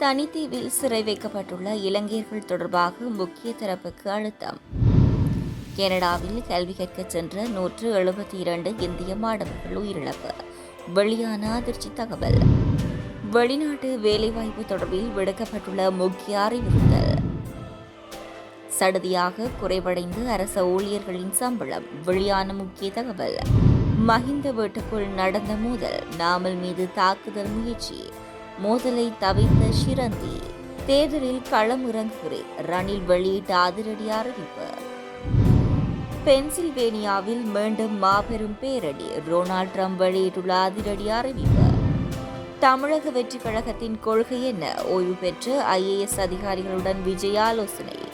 தனித்தீவில் சிறை வைக்கப்பட்டுள்ள இலங்கையர்கள் தொடர்பாக முக்கிய தரப்புக்கு அழுத்தம். கனடாவில் கல்வி கற்கச் சென்ற நூற்று எழுபத்தி இரண்டு இந்திய மாணவர்கள் உயிரிழப்பு. வெளியான அதிர்ச்சி தகவல். வெளிநாட்டு வேலைவாய்ப்பு தொடர்பில் விடுக்கப்பட்டுள்ள முக்கிய அறிவுறுத்தல். சடுதியாக குறைவடைந்து அரச ஊழியர்களின் சம்பளம். வெளியான முக்கிய தகவல். மஹிந்த வீட்டுக்குள் நடந்த மோதல். நாமல் மீது தாக்குதல் முயற்சி. மோதலை தவிர்த்த சிரந்தி தேர்தலில் களமிறங்குகிறேன் ரணில் வெளியிட்ட அதிரடி அறிவிப்பு. பென்சில்வேனியாவில் மீண்டும் மாபெரும் பேரடி டொனால்ட் ட்ரம்ப் வெளியிட்டுள்ள அதிரடி அறிவிப்பு. தமிழக வெற்றிக் கழகத்தின் கொள்கை என்ன? ஓய்வு பெற்ற ஐஏஎஸ் அதிகாரிகளுடன் விஜய் ஆலோசனை.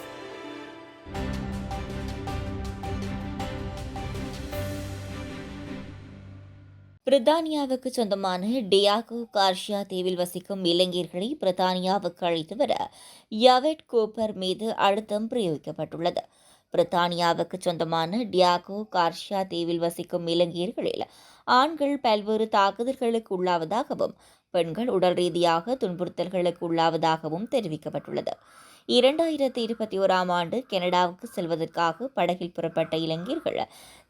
பிரித்தானியாவுக்கு சொந்தமான டியாகோ கார்ஷியா தீவில் வசிக்கும் இளைஞர்களை பிரித்தானியாவுக்கு அழைத்து வர யவெட் கோப்பர் மீது அழுத்தம் பிரயோகிக்கப்பட்டுள்ளது. பிரித்தானியாவுக்கு சொந்தமான டியாகோ கார்ஷியா தீவில் வசிக்கும் இளைஞர்களில் ஆண்கள் பல்வேறு தாக்குதல்களுக்கு உள்ளாவதாகவும் பெண்கள் உடல் ரீதியாக துன்புறுத்தல்களுக்கு உள்ளாவதாகவும் தெரிவிக்கப்பட்டுள்ளது. இரண்டாயிரத்தி இருபத்தி ஓராம் ஆண்டு கனடாவுக்கு செல்வதற்காக படகில் புறப்பட்ட இளைஞர்கள்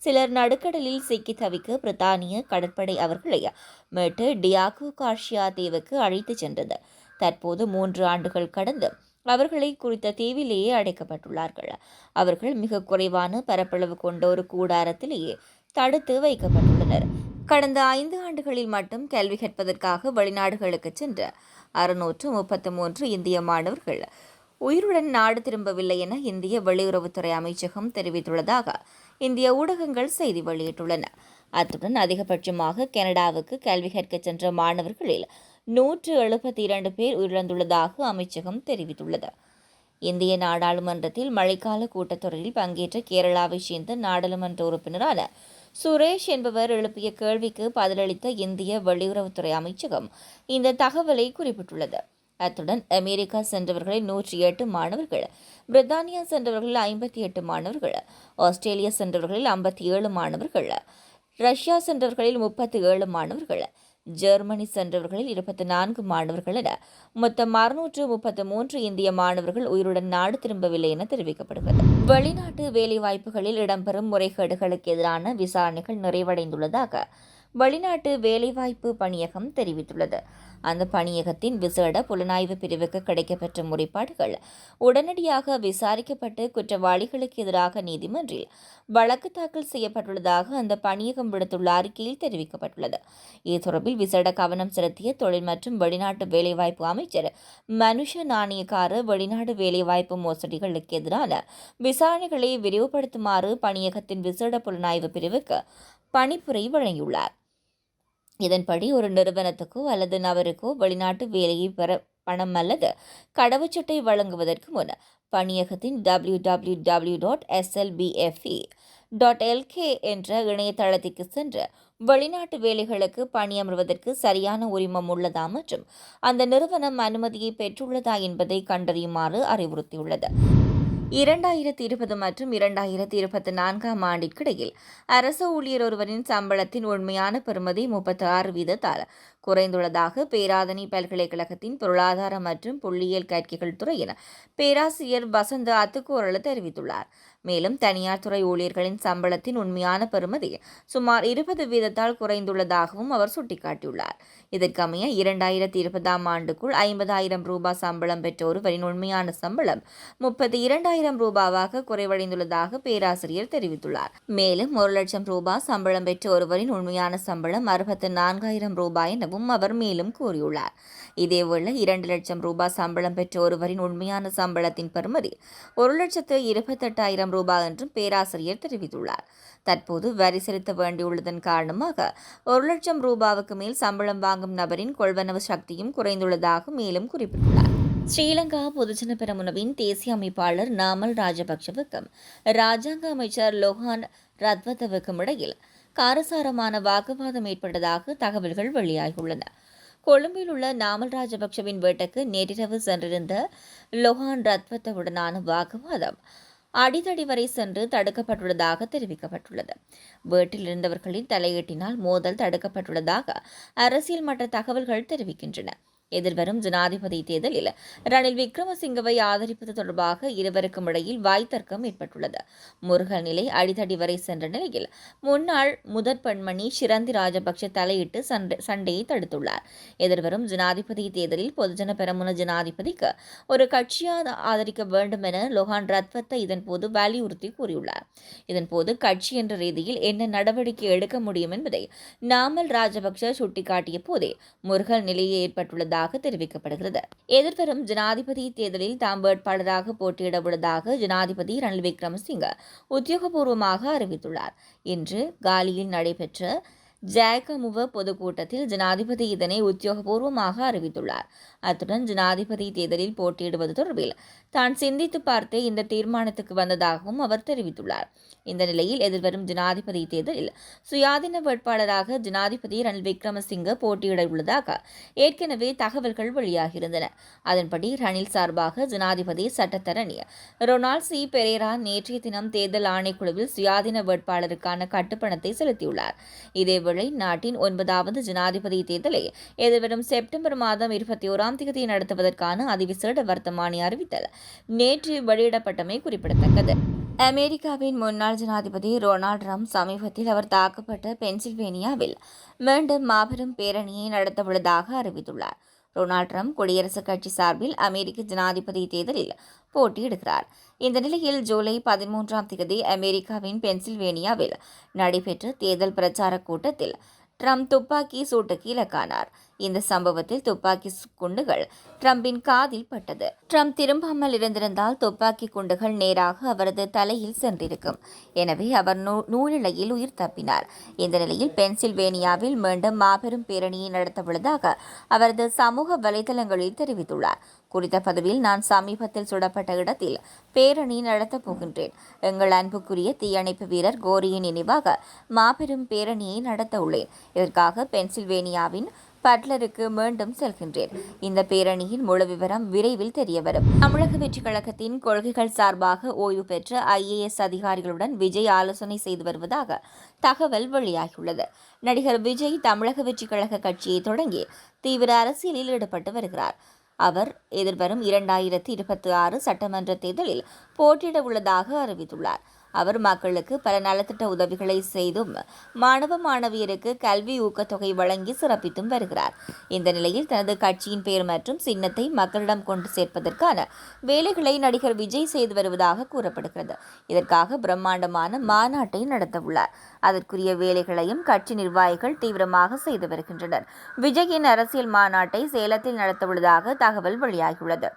சிலர் நடுக்கடலில் சிக்கி தவிக்க பிரித்தானிய கடற்படை அவர்களை மீட்டு டியாகோ கார்ஷியா தீவுக்கு அழைத்துச் சென்றது. தற்போது மூன்று ஆண்டுகள் கடந்து அவர்களை குறித்த தீவிலேயே அடைக்கப்பட்டுள்ளார்கள். அவர்கள் மிக குறைவான பரப்பளவு கொண்ட ஒரு கூடாரத்திலேயே தடுத்து வைக்கப்பட்டுள்ளனர். கடந்த ஐந்து ஆண்டுகளில் மட்டும் கல்வி கற்பதற்காக வெளிநாடுகளுக்கு சென்ற அறுநூற்று முப்பத்தி மூன்று இந்திய மாணவர்கள் உயிருடன் நாடு திரும்பவில்லை என இந்திய வெளியுறவுத்துறை அமைச்சகம் தெரிவித்துள்ளதாக இந்திய ஊடகங்கள் செய்தி வெளியிட்டுள்ளன. அத்துடன் அதிகபட்சமாக கனடாவுக்கு கல்வி கற்க சென்ற மாணவர்களில் நூற்று எழுபத்தி இரண்டு பேர் உயிரிழந்துள்ளதாக அமைச்சகம் தெரிவித்துள்ளது. இந்திய நாடாளுமன்றத்தில் மழைக்கால கூட்டத்தொடரில் பங்கேற்ற கேரளாவைச் சேர்ந்த நாடாளுமன்ற உறுப்பினரான சுரேஷ் என்பவர் எழுப்பிய கேள்விக்கு பதிலளித்த இந்திய வெளியுறவுத்துறை அமைச்சகம் இந்த தகவலை குறிப்பிட்டுள்ளது. அத்துடன் அமெரிக்கா சென்றவர்களில் நூற்றி எட்டு மாணவர்கள் பிரித்தானியா சென்றவர்களில் ஐம்பத்தி எட்டு மாணவர்கள் ஆஸ்திரேலியா சென்றவர்களில் ஐம்பத்தி ஏழு மாணவர்கள் ரஷ்யா சென்றவர்களில் முப்பத்தி ஏழு மாணவர்கள் ஜெர்மனி சென்றவர்களில் இருபத்தி நான்கு மாணவர்கள் என மொத்தம் அறுநூற்று முப்பத்தி மூன்று இந்திய மாணவர்கள் உயிருடன் நாடு திரும்பவில்லை என தெரிவிக்கப்படுகிறது. வெளிநாட்டு வேலைவாய்ப்புகளில் இடம்பெறும் முறைகேடுகளுக்கு எதிரான விசாரணைகள் நிறைவடைந்துள்ளதாக வெளிநாட்டு வேலைவாய்ப்பு பணியகம் தெரிவித்துள்ளது. அந்த பணியகத்தின் விசேட புலனாய்வு பிரிவுக்கு கிடைக்கப்பெற்ற முறைப்பாடுகள் உடனடியாக விசாரிக்கப்பட்டு குற்றவாளிகளுக்கு எதிராக நீதிமன்றில் வழக்கு தாக்கல் செய்யப்பட்டுள்ளதாக அந்த பணியகம் விடுத்துள்ள அறிக்கையில் தெரிவிக்கப்பட்டுள்ளது. இது தொடர்பில் விசேட கவனம் செலுத்திய தொழில் மற்றும் வெளிநாட்டு வேலைவாய்ப்பு அமைச்சர் மனுஷ நாணயக்கார வெளிநாடு வேலைவாய்ப்பு மோசடிகளுக்கு எதிரான விசாரணைகளை விரிவுபடுத்துமாறு பணியகத்தின் விசேட புலனாய்வு பிரிவுக்கு பணிப்புரை வழங்கியுள்ளார். இதன்படி ஒரு நிறுவனத்துக்கோ அல்லது நபருக்கோ வெளிநாட்டு வேலையை பெற பணம் அல்லது கடவுச்சட்டை வழங்குவதற்கு முன் பணியகத்தின் W W W dot SLBFE dot LK என்ற இணையதளத்திற்கு சென்று வெளிநாட்டு வேலைகளுக்கு பணியமர்வதற்கு சரியான உரிமம் உள்ளதா மற்றும் அந்த நிறுவனம் அனுமதியை பெற்றுள்ளதா என்பதை கண்டறியுமாறு அறிவுறுத்தியுள்ளது. இரண்டாயிரத்தி இருபது மற்றும் இரண்டாயிரத்தி இருபத்தி நான்காம் ஆண்டிற்கிடையில் அரசு ஊழியர் ஒருவரின் சம்பளத்தின் உண்மையான பெறுமதி முப்பத்தி ஆறு வீதத்தால் குறைந்துள்ளதாக பேராதனி பல்கலைக்கழகத்தின் பொருளாதார மற்றும் புள்ளியியல் கற்கைகள் துறையின் பேராசிரியர் வசந்த அத்துக்கூரல் தெரிவித்துள்ளார். மேலும் தனியார் துறை ஊழியர்களின் சம்பளத்தின் உண்மையான பெறுமதி சுமார் இருபது வீதத்தால் குறைந்துள்ளதாகவும் அவர் சுட்டிக்காட்டியுள்ளார். இதற்கமைய இரண்டாயிரத்தி இருபதாம் ஆண்டுக்குள் ஐம்பதாயிரம் ரூபாய் சம்பளம் பெற்ற ஒருவரின் உண்மையான சம்பளம் முப்பத்தி இரண்டாயிரம் ரூபாவாக குறைவடைந்துள்ளதாக பேராசிரியர் தெரிவித்துள்ளார். மேலும் ஒரு லட்சம் ரூபாய் சம்பளம் பெற்ற ஒருவரின் உண்மையான சம்பளம் அறுபத்தி நான்காயிரம் ரூபாய் எனவும் அவர் மேலும் கூறியுள்ளார். இதேவேளை இரண்டு லட்சம் ரூபாய் சம்பளம் பெற்ற ஒருவரின் உண்மையான சம்பளத்தின் பெறுமதி ஒரு லட்சத்து இருபத்தெட்டாயிரம் ரூபாய் என்றும் பேராசிரியர் தெரிவித்துள்ளார். தற்போது வரி செலுத்த வேண்டியுள்ளதன் காரணமாக ஒரு லட்சம் ரூபாவுக்கு மேல் சம்பளம் வாங்கும் நபரின் கொள்வனவு சக்தியும் குறைந்துள்ளதாக மேலும் குறிப்பிட்டுள்ளார். ஸ்ரீலங்கா பொதுஜன பெரமுனவின் தேசிய அமைப்பாளர் நாமல் ராஜபக்சவுக்கும் ராஜாங்க அமைச்சர் லோஹான் ரத்வத்தவுக்கும் இடையில் காரசாரமான வாக்குவாதம் ஏற்பட்டதாக தகவல்கள் வெளியாகியுள்ளன. கொழும்பில் உள்ள நாமல் ராஜபக்சவின் வீட்டுக்கு நேற்றிரவு சென்றிருந்த லொஹான் ரத்வத்தவுடனான வாக்குவாதம் அடிதடி வரை சென்று தடுக்கப்பட்டுள்ளதாக தெரிவிக்கப்பட்டுள்ளது. வீட்டில் இருந்தவர்களின் தலையீட்டினால் மோதல் தடுக்கப்பட்டுள்ளதாக அரசியல் மற்ற தகவல்கள் தெரிவிக்கின்றன. எதிர்வரும் ஜனாதிபதி தேர்தலில் ரணில் விக்ரமசிங்கவை ஆதரிப்பது தொடர்பாக இருவருக்கும் இடையில் வாய்த்தர்க்கம் ஏற்பட்டுள்ளது. முருகன் நிலை அடித்தடி வரை சென்ற நிலையில் முன்னாள் முதற் பெண்மணி சிரந்தி ராஜபக்ஷ தலையிட்டு சண்டையை தடுத்துள்ளார். எதிர்வரும் ஜனாதிபதி தேர்தலில் பொதுஜன பெரமுன ஜனாதிபதிக்கு ஒரு கட்சியாக ஆதரிக்க வேண்டும் என லொஹான் ரத்வத்தை இதன்போது வலியுறுத்தி கூறியுள்ளார். இதன்போது கட்சி என்ற ரீதியில் என்ன நடவடிக்கை எடுக்க முடியும் என்பதை நாமல் ராஜபக்ஷ சுட்டிக்காட்டிய போதே முருகன் நிலையை ஏற்பட்டுள்ளது உள்ளதாக தெரிவிக்கப்படுகிறது. எதிர்வரும் ஜனாதிபதி தேர்தலில் தாம் வேட்பாளராக போட்டியிட உள்ளதாக ஜனாதிபதி ரணில் விக்ரமசிங்க உத்தியோகபூர்வமாக அறிவித்துள்ளார். இன்று காலியில் நடைபெற்ற ஜாகமுவ பொதுக்கூட்டத்தில் ஜனாதிபதி இதனை உத்தியோகபூர்வமாக அறிவித்துள்ளார். அத்துடன் ஜனாதிபதி தேர்தலில் போட்டியிடுவது தொடர்பில் தான் சிந்தித்து பார்த்தே இந்த தீர்மானத்துக்கு வந்ததாகவும் அவர் தெரிவித்துள்ளார். இந்த நிலையில் எதிர்வரும் ஜனாதிபதி தேர்தலில் சுயாதீன வேட்பாளராக ஜனாதிபதி ரணில் விக்ரமசிங்க போட்டியிட உள்ளதாக ஏற்கனவே தகவல்கள் வெளியாகியிருந்தன. அதன்படி ரணில் சார்பாக ஜனாதிபதி சட்டத்தரணி ரொனால்ட் சி. பெரேரா நேற்றைய தினம் தேர்தல் ஆணைக்குழுவில் சுயாதீன வேட்பாளருக்கான கட்டுப்பணத்தை செலுத்தியுள்ளார். இதேவேளை நாட்டின் ஒன்பதாவது ஜனாதிபதி தேர்தலை எதிர்வரும் செப்டம்பர் மாதம் இருபத்தி ஓராம் தேதி நடத்துவதற்கான அதிவிசேட வர்த்தமானி அறிவித்தல். நேற்று வெளியிடப்பட்டமை குறிப்பிடத்தக்கது. அமெரிக்காவின் முன்னாள் ஜனாதிபதி ரொனால்ட் ட்ரம்ப் சமீபத்தில் அவர் தாக்கப்பட்ட பென்சில்வேனியாவில் மீண்டும் மாபெரும் பேரணியை நடத்தவுள்ளதாக அறிவித்துள்ளார். டொனால்ட் ட்ரம்ப் குடியரசுக் கட்சி சார்பில் அமெரிக்க ஜனாதிபதி தேர்தலில் போட்டியிடுகிறார். இந்த நிலையில் ஜூலை பதிமூன்றாம் தேதி அமெரிக்காவின் பென்சில்வேனியாவில் நடைபெற்ற தேர்தல் பிரச்சார கூட்டத்தில் ட்ரம்ப் துப்பாக்கி சூட்டுக்கு இலக்கானார். இந்த சம்பவத்தில் துப்பாக்கி குண்டுகள் ட்ரம்பின் காதில் பட்டது. ட்ரம்ப் திரும்பாமல் இருந்திருந்தால் துப்பாக்கி குண்டுகள் நேராக அவரது தலையில் சென்றிருக்கும். எனவே அவர் நூலிழையில் உயிர் தப்பினார். இந்த நிலையில் பென்சில்வேனியாவில் மீண்டும் மாபெரும் பேரணியை நடத்தவுள்ளதாக அவரது சமூக வலைதளங்களில் தெரிவித்துள்ளார். குறித்த பதவியில் நான் சமீபத்தில் சுடப்பட்ட இடத்தில் பேரணி நடத்தப் போகின்றேன். எங்கள் அன்புக்குரிய தீயணைப்பு வீரர் கோரியின் நினைவாக மாபெரும் பேரணியை நடத்த உள்ளேன். இதற்காக பென்சில்வேனியாவின் பட்லருக்கு மீண்டும் செல்கின்றேன். இந்த பேரணியின் முழு விவரம் விரைவில் தெரியவரும் தமிழக வெற்றி கழகத்தின் கொள்கைகள் சார்பாக ஓய்வு பெற்ற ஐஏஎஸ் அதிகாரிகளுடன் விஜய் ஆலோசனை செய்து வருவதாக தகவல் வெளியாகியுள்ளது. நடிகர் விஜய் தமிழக வெற்றி கழக கட்சியை தொடங்கி தீவிர அரசியலில் ஈடுபட்டு வருகிறார். அவர் எதிர்வரும் இரண்டாயிரத்தி இருபத்தி ஆறு சட்டமன்ற தேர்தலில் போட்டியிட உள்ளதாக அறிவித்துள்ளார். அவர் மக்களுக்கு பல நலத்திட்ட உதவிகளை செய்தும் மாணவ மாணவியருக்கு கல்வி ஊக்கத்தொகை வழங்கி சிறப்பித்தும் வருகிறார். இந்த நிலையில் தனது கட்சியின் பெயர் மற்றும் சின்னத்தை மக்களிடம் கொண்டு சேர்ப்பதற்கான வேலைகளை நடிகர் விஜய் செய்து வருவதாக கூறப்படுகிறது. இதற்காக பிரம்மாண்டமான மாநாட்டை நடத்தவுள்ளார். அதற்குரிய வேலைகளையும் கட்சி நிர்வாகிகள் தீவிரமாக செய்து வருகின்றனர். விஜயின் அரசியல் மாநாட்டை சேலத்தில் நடத்தவுள்ளதாக தகவல் வெளியாகியுள்ளது.